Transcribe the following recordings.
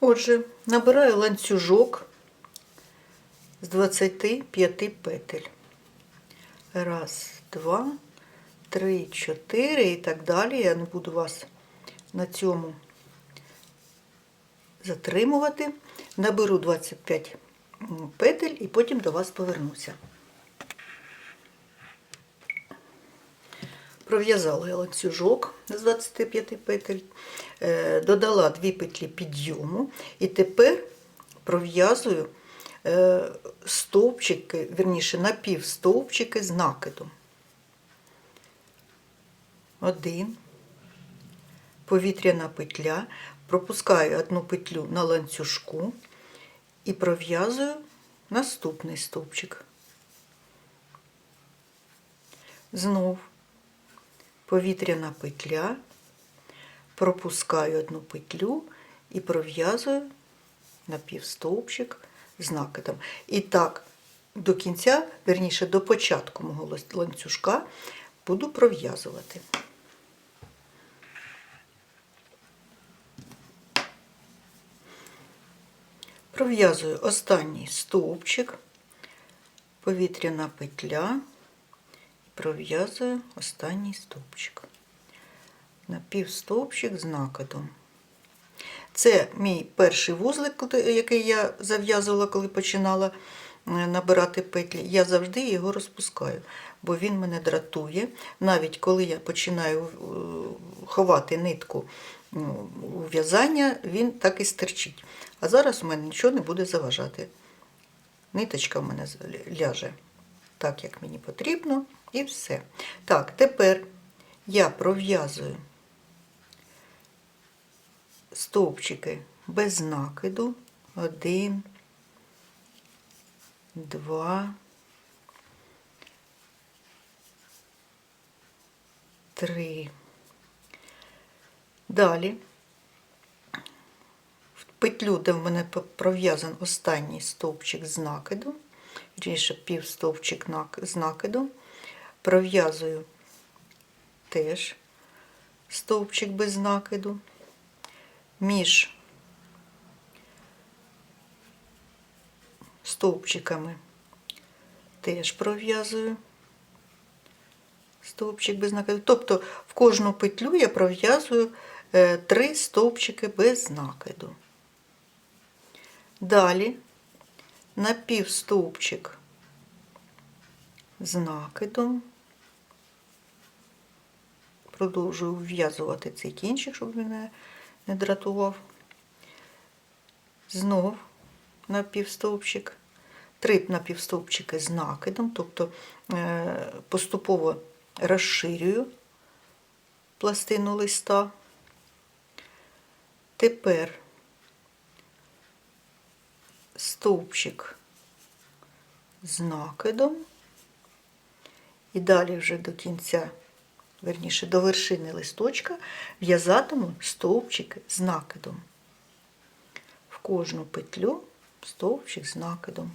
Отже, набираю ланцюжок з 25 петель. Раз, два, три, чотири і так далі. Я не буду вас на цьому затримувати. Наберу 25 петель і потім до вас повернуся. Пров'язала я ланцюжок з 25 петель, е, додала 2 петлі підйому і тепер пров'язую е, стовпчики, вірніше напівстовпчики з накидом. Один, повітряна петля, пропускаю одну петлю на ланцюжку і пров'язую наступний стовпчик. Знов повітряна петля, пропускаю одну петлю і пров'язую напівстовпчик з накидом. І так, до кінця, верніше до початку мого ланцюжка, буду пров'язувати. Пров'язую останній стовпчик, повітряна петля, пров'язую останній стовпчик. Напівстовпчик з накидом. Це мій перший вузлик, який я зав'язувала, коли починала е, набирати петлі. Я завжди його розпускаю, бо він мене дратує. Навіть коли я починаю е, ховати нитку ну, у в'язання, він так і стерчить. А зараз у мене нічого не буде заважати. Ниточка в мене ляже так, як мені потрібно, і все. Так, тепер я пров'язую стовпчики без накиду. Один, два, три. Далі в петлю, де в мене пров'язан останній стовпчик з накиду, вірніше півстовпчик з накиду, пров'язую теж стовпчик без накиду між стовпчиками теж пров'язую стовпчик без накиду. Тобто в кожну петлю я пров'язую е, три стовпчики без накиду. Далі на напівстовпчик з накидом. Продовжую вв'язувати цей кінчик, щоб він не не дратував. Знов напівстовпчик, три напівстовпчики з накидом, тобто е, поступово розширюю пластину листа. Тепер стовпчик з накидом, і далі вже до кінця верніше до вершини листочка в'язатиму стовпчики з накидом. В кожну петлю стовпчик з накидом.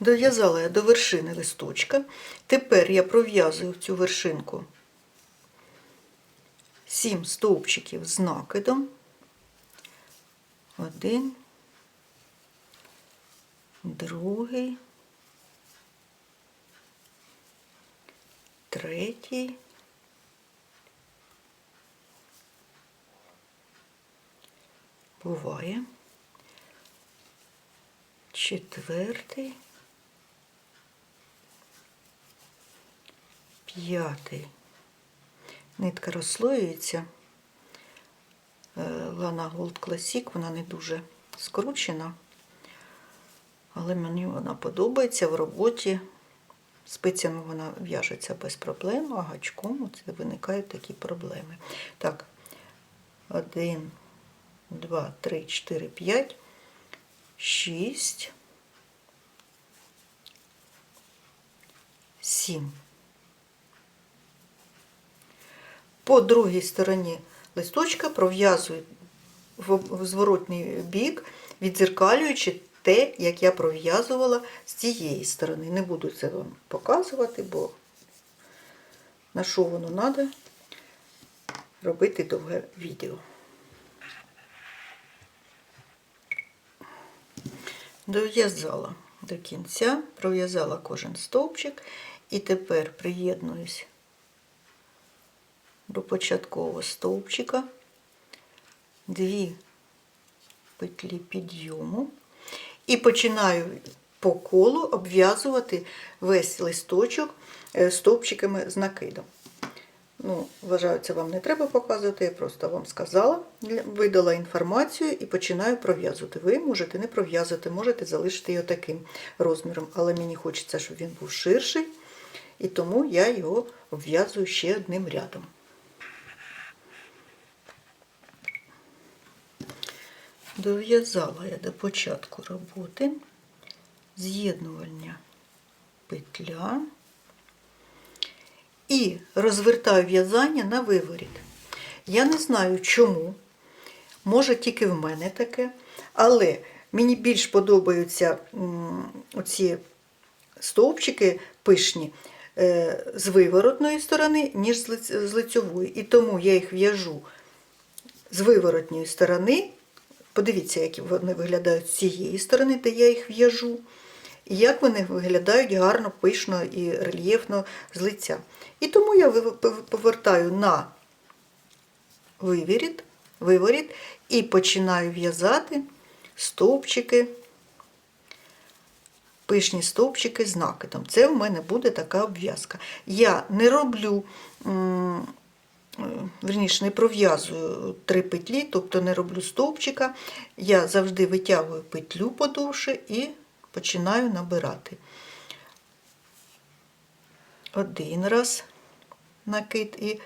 Дов'язала я до вершини листочка. Тепер я пров'язую цю вершинку 7 стовпчиків з накидом. Один, другий, третій, буває, четвертий, п'ятий. Нитка розслоюється. Лана Gold Classic, вона не дуже скручена, але мені вона подобається в роботі. Спицями вона в'яжеться без проблем, а гачком це виникають такі проблеми. Так, один, два, три, чотири, п'ять, шість, сім. По другій стороні листочка пров'язую в зворотний бік, відзеркалюючи те, як я пров'язувала з цієї сторони. Не буду це вам показувати, бо на що воно треба робити довге відео. Дов'язала до кінця, пров'язала кожен стовпчик і тепер приєднуюсь до початкового стовпчика, дві петлі підйому і починаю по колу обв'язувати весь листочок е, стовпчиками з накидом. Ну, вважаю, це вам не треба показувати, я просто вам сказала, видала інформацію і починаю пров'язувати. Ви можете не пров'язати, можете залишити його таким розміром, але мені хочеться, щоб він був ширший, і тому я його обв'язую ще одним рядом. Дов'язала я до початку роботи з'єднувальня петля і розвертаю в'язання на виворіт. Я не знаю чому, може тільки в мене таке, але мені більш подобаються оці стовпчики пишні е, з виворотної сторони, ніж з лицьової. І тому я їх в'яжу з виворотньої сторони. Подивіться, як вони виглядають з цієї сторони, де я їх в'яжу. І як вони виглядають гарно, пишно і рельєфно з лиця. І тому я повертаю на виворіт, виворіт і починаю в'язати стовпчики, пишні стовпчики з накидом. Це в мене буде така обв'язка. Я не роблю. Е, Верніше, не пров'язую три петлі, тобто не роблю стовпчика. Я завжди витягую петлю подовше і починаю набирати. Один раз накид і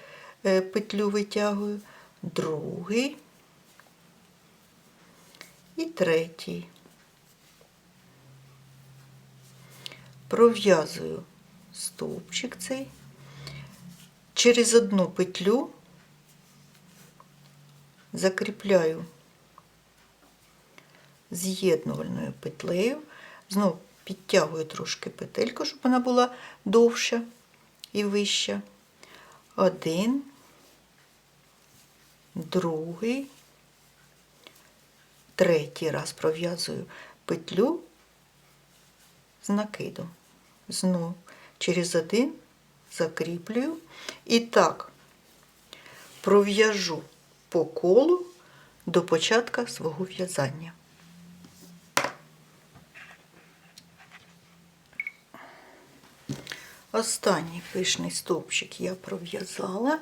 е, петлю витягую, другий і третій. Пров'язую стовпчик цей через одну петлю закріпляю з'єднувальною петлею, знову підтягую трошки петельку, щоб вона була довша і вища. Один, другий, третій раз пров'язую петлю з накидом. Знов через один закріплюю. І так пров'яжу по колу до початка свого в'язання. Останній пишний стовпчик я пров'язала,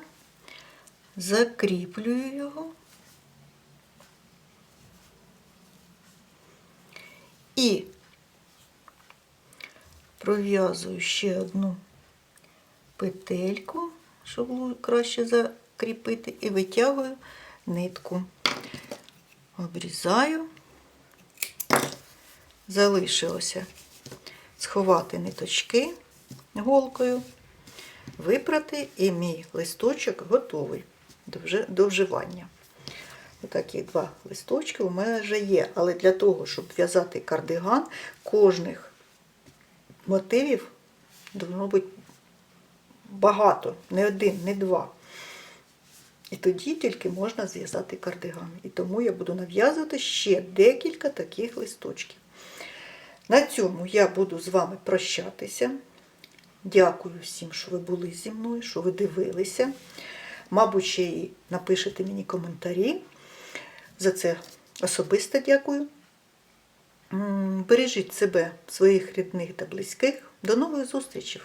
закріплюю його. І пров'язую ще одну петельку, щоб краще закріпити, і витягую нитку. Обрізаю. Залишилося сховати ниточки голкою, випрати, і мій листочок готовий до вживання. Отакі два листочки у мене вже є. Але для того, щоб в'язати кардиган, кожних мотивів бути багато, не один, не два. І тоді тільки можна зв'язати кардиган. І тому я буду нав'язувати ще декілька таких листочків. На цьому я буду з вами прощатися. Дякую всім, що ви були зі мною, що ви дивилися. Мабуть, ще і напишете мені коментарі. За це особисто дякую. Бережіть себе, своїх рідних та близьких. До нових зустрічей!